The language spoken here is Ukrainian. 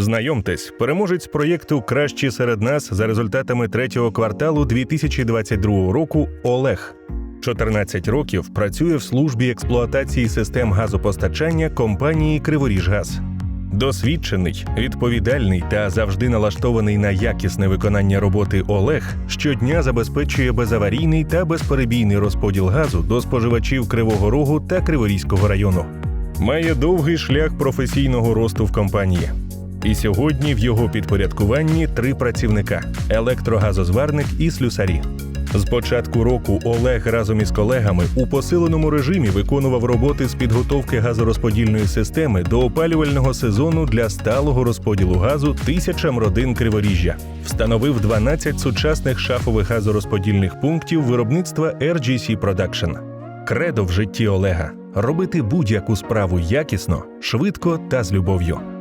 Знайомтесь, переможець проєкту Кращі серед нас за результатами третього кварталу 2022 року Олег. 14 років працює в службі експлуатації систем газопостачання компанії Криворіжгаз. Досвідчений, відповідальний та завжди налаштований на якісне виконання роботи Олег щодня забезпечує безаварійний та безперебійний розподіл газу до споживачів Кривого Рогу та Криворізького району. Має довгий шлях професійного росту в компанії. І сьогодні в його підпорядкуванні три працівника: електрогазозварник і слюсарі. З початку року Олег разом із колегами у посиленому режимі виконував роботи з підготовки газорозподільної системи до опалювального сезону для сталого розподілу газу тисячам родин Криворіжжя. Встановив 12 сучасних шахових газорозподільних пунктів виробництва RGC Production. Кредо в житті Олега робити будь-яку справу якісно, швидко та з любов'ю.